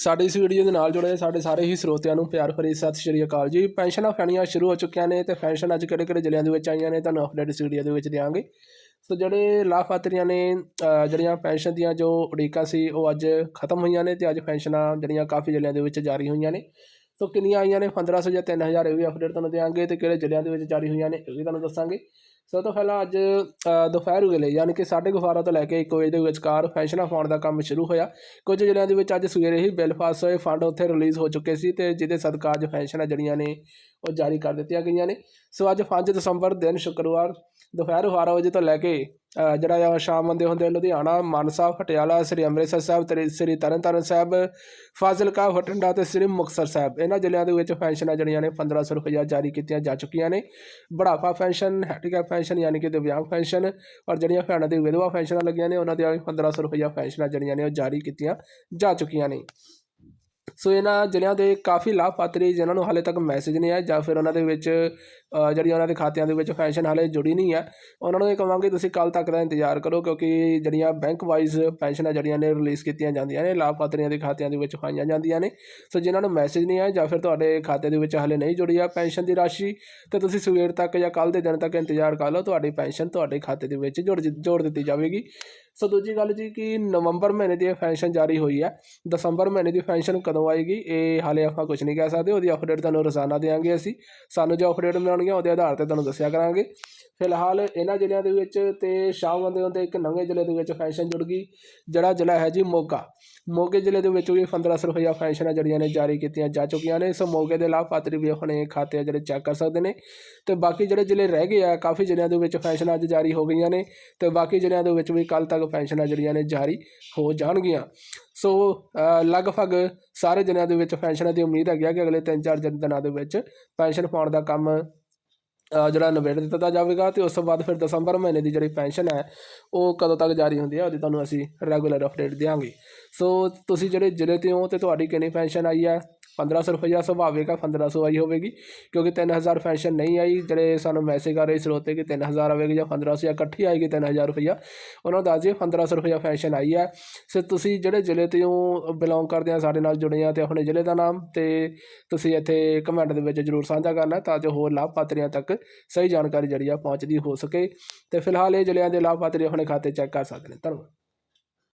ਸਾਡੀ ਇਸ ਵੀਡੀਓ ਦੇ ਨਾਲ ਜੁੜੇ ਸਾਡੇ ਸਾਰੇ ਹੀ ਸਰੋਤਿਆਂ ਨੂੰ ਪਿਆਰ ਭਰੀ ਸਤਿ ਸ਼੍ਰੀ ਅਕਾਲ ਜੀ। ਪੈਨਸ਼ਨਾਂ ਫੈਣੀਆਂ ਸ਼ੁਰੂ ਹੋ ਚੁੱਕੀਆਂ ਨੇ ਤੇ ਪੈਨਸ਼ਨ ਅੱਜ ਕਿਹੜੇ ਕਿਹੜੇ ਜ਼ਿਲ੍ਹਿਆਂ ਦੇ ਵਿੱਚ ਆਈਆਂ ਨੇ ਤੁਹਾਨੂੰ ਅਪਡੇਟ ਇਸ ਵੀਡੀਓ ਦੇ ਵਿੱਚ ਦਿਆਂਗੇ। ਸੋ ਜਿਹੜੇ ਲਾਭਪਾਤਰੀਆਂ ਨੇ ਜਿਹੜੀਆਂ ਪੈਨਸ਼ਨ ਦੀਆਂ ਜੋ ਉਡੀਕਾਂ ਸੀ ਉਹ ਅੱਜ ਖਤਮ ਹੋਈਆਂ ਨੇ ਤੇ ਅੱਜ ਪੈਨਸ਼ਨਾਂ ਜਿਹੜੀਆਂ ਕਾਫੀ ਜ਼ਿਲ੍ਹਿਆਂ ਦੇ ਵਿੱਚ ਜਾਰੀ ਹੋਈਆਂ ਨੇ। ਸੋ ਕਿੰਨੀਆਂ ਆਈਆਂ ਨੇ? 1500 ਜਾਂ 3000 ਇਹ ਵੀ ਅਪਡੇਟ ਤੁਹਾਨੂੰ ਦਿਆਂਗੇ ਤੇ ਕਿਹੜੇ ਜ਼ਿਲ੍ਹਿਆਂ ਦੇ ਵਿੱਚ ਜਾਰੀ ਹੋਈਆਂ ਨੇ, ਇਹ ਵੀ ਤੁਹਾਨੂੰ ਦੱਸਾਂਗੇ। ਸਭ ਤੋਂ ਪਹਿਲਾਂ ਅੱਜ ਦੁਪਹਿਰ ਵੇਲੇ ਯਾਨੀ ਕਿ 12:30 ਤੋਂ ਲੈ ਕੇ 1 ਵਜੇ ਦੇ ਵਿਚਕਾਰ ਪੈਨਸ਼ਨਾਂ ਪਾਉਣ ਦਾ ਕੰਮ ਸ਼ੁਰੂ ਹੋਇਆ। ਕੁਝ ਜ਼ਿਲ੍ਹਿਆਂ ਦੇ ਵਿੱਚ ਅੱਜ ਸਵੇਰੇ ਹੀ ਬਿੱਲ ਪਾਸ ਹੋਏ ਫੰਡ ਉੱਥੇ ਰਿਲੀਜ਼ ਹੋ ਚੁੱਕੇ ਸੀ ਤੇ ਜਿਹਦੇ ਸਦਕਾ ਅੱਜ ਪੈਨਸ਼ਨਾਂ ਜਿਹੜੀਆਂ ਨੇ ਉਹ ਜਾਰੀ ਕਰ ਦਿੱਤੀਆਂ ਗਈਆਂ ਨੇ। ਸੋ ਅੱਜ 5 ਦਸੰਬਰ ਦਿਨ ਸ਼ੁੱਕਰਵਾਰ, ਦੁਪਹਿਰ 12 ਵਜੇ ਤੋਂ ਲੈ ਕੇ ਜਿਹੜਾ ਆ ਸ਼ਾਮ ਦੇ ਹੁੰਦੇ ਲੁਧਿਆਣਾ, ਮਾਨਸਾ, ਪਟਿਆਲਾ, ਸ੍ਰੀ ਅੰਮ੍ਰਿਤਸਰ ਸਾਹਿਬ ਤੇ ਸ੍ਰੀ ਤਰਨਤਾਰਨ ਸਾਹਿਬ, ਫਾਜ਼ਿਲਕਾ, ਬਠਿੰਡਾ ਤੇ ਸ੍ਰੀ ਮੁਕਤਸਰ ਸਾਹਿਬ। ਇਹਨਾਂ ਜ਼ਿਲ੍ਹਿਆਂ ਦੇ ਵਿੱਚ ਪੈਨਸ਼ਨਾਂ ਜਿਹੜੀਆਂ ਨੇ 1500 ਰੁਪਇਆ ਜਾਰੀ ਕੀਤੀਆਂ ਜਾ ਚੁੱਕੀਆਂ ਨੇ। ਬੁਢਾਪਾ ਪੈਨਸ਼ਨ ਹੈਂਡੀਕੈਪ ਪੈਨਸ਼ਨ ਯਾਨੀ ਕਿ ਦਿਵਿਆਂਗ ਪੈਨਸ਼ਨ ਔਰ ਜਿਹੜੀਆਂ ਭੈਣਾਂ ਦੀ ਵਿਧਵਾ ਪੈਨਸ਼ਨਾਂ ਲੱਗੀਆਂ ਨੇ, ਉਹਨਾਂ ਦੀਆਂ ਵੀ 1500 ਰੁਪਇਆ ਪੈਨਸ਼ਨਾਂ ਜਿਹੜੀਆਂ ਨੇ ਉਹ ਜਾਰੀ ਕੀਤੀਆਂ ਜਾ ਚੁੱਕੀਆਂ ਨੇ। ਸੋ ਇਹਨਾਂ ਜ਼ਿਲ੍ਹਿਆਂ ਦੇ ਕਾਫੀ ਲਾਭਪਾਤਰੀ ਜਿਨ੍ਹਾਂ ਨੂੰ ਹਾਲੇ ਤੱਕ ਮੈਸੇਜ ਨਹੀਂ ਆਇਆ ਜਾਂ ਫਿਰ ਉਹਨਾਂ ਦੇ ਵਿੱਚ ਅ, ਜਿਹੜੀ ਉਹਨਾਂ ਦੇ ਖਾਤਿਆਂ ਦੇ ਵਿੱਚ ਪੈਨਸ਼ਨ ਹਾਲੇ ਜੁੜੀ ਨਹੀਂ ਹੈ ਉਹਨਾਂ ਨੂੰ ਇਹ ਕਹਾਂਗੇ ਤੁਸੀਂ ਕੱਲ ਤੱਕ ਦਾ ਇੰਤਜ਼ਾਰ ਕਰੋ ਕਿਉਂਕਿ ਜਿਹੜੀਆਂ ਬੈਂਕ ਵਾਈਜ਼ ਪੈਨਸ਼ਨਾਂ ਜਿਹੜੀਆਂ ਨੇ ਰਿਲੀਜ਼ ਕੀਤੀਆਂ ਜਾਂਦੀਆਂ ਨੇ ਲਾਭਪਾਤਰੀਆਂ ਦੇ ਖਾਤਿਆਂ ਦੇ ਵਿੱਚ ਪਾਈਆਂ ਜਾਂਦੀਆਂ ਨੇ। ਸੋ ਜਿਨ੍ਹਾਂ ਨੂੰ ਮੈਸੇਜ ਨਹੀਂ ਆਇਆ ਜਾਂ ਫਿਰ ਤੁਹਾਡੇ ਖਾਤੇ ਦੇ ਵਿੱਚ ਹਾਲੇ ਨਹੀਂ ਜੁੜੀ ਆ ਪੈਨਸ਼ਨ ਦੀ ਰਾਸ਼ੀ ਤੇ ਤੁਸੀਂ ਸਵੇਰ ਤੱਕ ਜਾਂ ਕੱਲ ਦੇ ਦਿਨ ਤੱਕ ਇੰਤਜ਼ਾਰ ਕਰ ਲਓ ਤੁਹਾਡੀ ਪੈਨਸ਼ਨ ਤੁਹਾਡੇ ਖਾਤੇ ਦੇ ਵਿੱਚ ਜੁੜ ਜੋੜ ਦਿੱਤੀ ਜਾਵੇਗੀ। ਸੋ ਦੂਜੀ ਗੱਲ ਜੀ ਕਿ ਨਵੰਬਰ ਮਹੀਨੇ ਦੀ ਇਹ ਪੈਨਸ਼ਨ ਜਾਰੀ ਹੋਈ ਹੈ। ਦਸੰਬਰ ਮਹੀਨੇ ਦੀ ਪੈਨਸ਼ਨ ਕਦੋਂ ਆਏਗੀ, ਇਹ ਹਾਲੇ ਆਪਾਂ ਕੁਝ ਨਹੀਂ ਕਹਿ ਸਕਦੇ। ਉਹਦੀ ਅਪਡੇਟ ਤੁਹਾਨੂੰ ਰੋਜ਼ਾਨਾ ਦੇਵਾਂਗੇ ਅਸੀਂ। ਸਾਨੂੰ ਜੋ ਅਪਡੇਟ ਮਿਲਣਗੀਆਂ, ਉਹਦੇ ਆਧਾਰ ਤੇ ਤੁਹਾਨੂੰ ਦੱਸਿਆ ਕਰਾਂਗੇ। ਫਿਲਹਾਲ ਇਹਨਾਂ ਜ਼ਿਲ੍ਹਿਆਂ ਦੇ ਵਿੱਚ ਤੇ ਸ਼ਾਮ ਦੇ ਹੁੰਦੇ ਇੱਕ ਨਵੇਂ ਜ਼ਿਲ੍ਹੇ ਦੇ ਵਿੱਚ ਪੈਨਸ਼ਨ ਜੁੜ ਗਈ, ਜਿਹੜਾ ਜ਼ਿਲ੍ਹਾ ਹੈ ਜੀ ਮੋਗਾ। ਮੋਗੇ ਜ਼ਿਲ੍ਹੇ ਦੇ ਵਿੱਚ ਵੀ 1500 ਰੁਪਇਆ ਪੈਨਸ਼ਨਾਂ ਜਿਹੜੀਆਂ ਨੇ ਜਾਰੀ ਕੀਤੀਆਂ ਜਾ ਚੁੱਕੀਆਂ ਨੇ। ਸੋ ਮੋਗੇ ਦੇ ਲਾਭਪਾਤਰੀ ਵੀ ਆਪਣੇ ਖਾਤੇ ਆ ਜਿਹੜੇ ਚੈੱਕ ਕਰ ਸਕਦੇ ਨੇ। ਤੇ ਬਾਕੀ ਜਿਹੜੇ ਜ਼ਿਲ੍ਹੇ ਰਹਿ ਗਏ ਆ, ਕਾਫੀ ਜ਼ਿਲ੍ਹਿਆਂ ਦੇ ਵਿੱਚ ਪੈਨਸ਼ਨਾਂ ਅੱਜ ਜਾਰੀ ਹੋ ਗਈਆਂ ਨੇ। ਤੇ ਬਾਕੀ ਜ਼ਿਲ੍ਹਿਆਂ ਦੇ ਵਿੱਚ ਵੀ ਕੱਲ ਤੱਕ ਪੈਨਸ਼ਨਾਂ ਜਿਹੜੀਆਂ ਨੇ ਜਾਰੀ ਹੋ ਜਾਣਗੀਆਂ। ਸੋ ਲਗਭਗ ਸਾਰੇ ਜ਼ਿਲ੍ਹਿਆਂ ਦੇ ਵਿੱਚ ਪੈਨਸ਼ਨਾਂ ਦੀ ਉਮੀਦ ਹੈਗੀ ਆ ਕਿ ਅਗਲੇ 3-4 ਦਿਨਾਂ ਦੇ ਵਿੱਚ ਪੈਨਸ਼ਨ ਪਾਉਣ ਦਾ ਕੰਮ ਜਿਹੜਾ ਨਿਬੇੜ ਦਿੱਤਾ ਜਾਵੇਗਾ ਤੇ ਉਸ ਤੋਂ ਬਾਅਦ ਫਿਰ ਦਸੰਬਰ ਮਹੀਨੇ ਦੀ ਜਿਹੜੀ ਪੈਨਸ਼ਨ ਹੈ, ਉਹ ਕਦੋਂ ਤੱਕ ਜਾਰੀ ਹੁੰਦੀ ਹੈ, ਉਹਦੀ ਤੁਹਾਨੂੰ ਅਸੀਂ ਰੈਗੂਲਰ ਅਪਡੇਟ ਦਿਆਂਗੇ। ਸੋ, ਤੁਸੀਂ ਜਿਹੜੇ ਜ਼ਿਲ੍ਹੇ ਤੇ ਹੋ ਤੇ ਤੁਹਾਡੀ ਕਿੰਨੀ ਪੈਨਸ਼ਨ ਆਈ ਹੈ 1500 ਰੁਪਈਆ ਸੁਭਾਵਿਕ ਆ 1500 ਆਈ ਹੋਵੇਗੀ, ਕਿਉਂਕਿ 3000 ਪੈਨਸ਼ਨ ਨਹੀਂ ਆਈ, ਜਿਹੜੇ ਸਾਨੂੰ ਮੈਸੇਜ ਕਰ ਰਹੇ ਸਰੋਤੇ ਕਿ 3000 ਆਵੇਗੀ ਜਾਂ 1500 ਜਾਂ ਇਕੱਠੀ ਆਏਗੀ 3000 ਰੁਪਈਆ, ਉਹਨਾਂ ਨੂੰ ਦੱਸ ਦਈਏ 1500 ਰੁਪਈਆ ਪੈਨਸ਼ਨ ਆਈ ਹੈ। ਸੋ ਤੁਸੀਂ ਜਿਹੜੇ ਜ਼ਿਲ੍ਹੇ ਤੋਂ ਬਿਲੋਂਗ ਕਰਦੇ ਆ, ਸਾਡੇ ਨਾਲ ਜੁੜੇ ਆ ਤੇ ਆਪਣੇ ਜ਼ਿਲ੍ਹੇ ਦਾ ਨਾਮ ਤੇ ਤੁਸੀਂ ਇੱਥੇ ਕਮੈਂਟ ਦੇ ਵਿੱਚ ਜਰੂਰ ਸਾਂਝਾ ਕਰਨਾ ਤਾਂ ਜੋ ਹੋਰ ਲਾਭਪਾਤਰੀਆਂ ਤੱਕ ਸਹੀ ਜਾਣਕਾਰੀ ਜਿਹੜੀ ਆ ਪਹੁੰਚਦੀ ਹੋ ਸਕੇ। ਤੇ ਫਿਲਹਾਲ ਇਹ ਜ਼ਿਲ੍ਹਿਆਂ ਦੇ ਲਾਭਪਾਤਰੀ ਆਪਣੇ ਖਾਤੇ ਚੈੱਕ ਕਰ ਸਕਦੇ ਨੇ। ਧੰਨਵਾਦ।